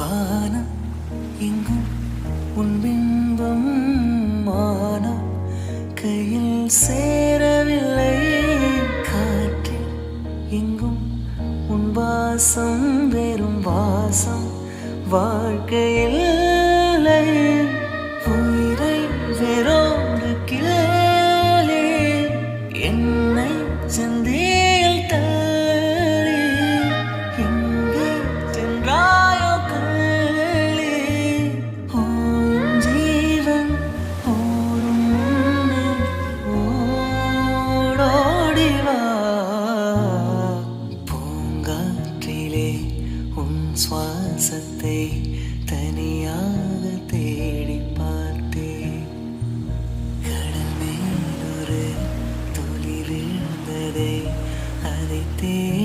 வானம் எங்கும் உன் பிம்பம் மானம் கையில் சேரவில்லை காற்றில் எங்கும் உன் வாசம் வெறும் வாசம். வாழ்க்கையில் மனதிலே உன் சுவாசத்தை தனியாக தேடி பார்த்தேன் கடல் மேலொரு துளிர் இருந்ததை அதை தேடி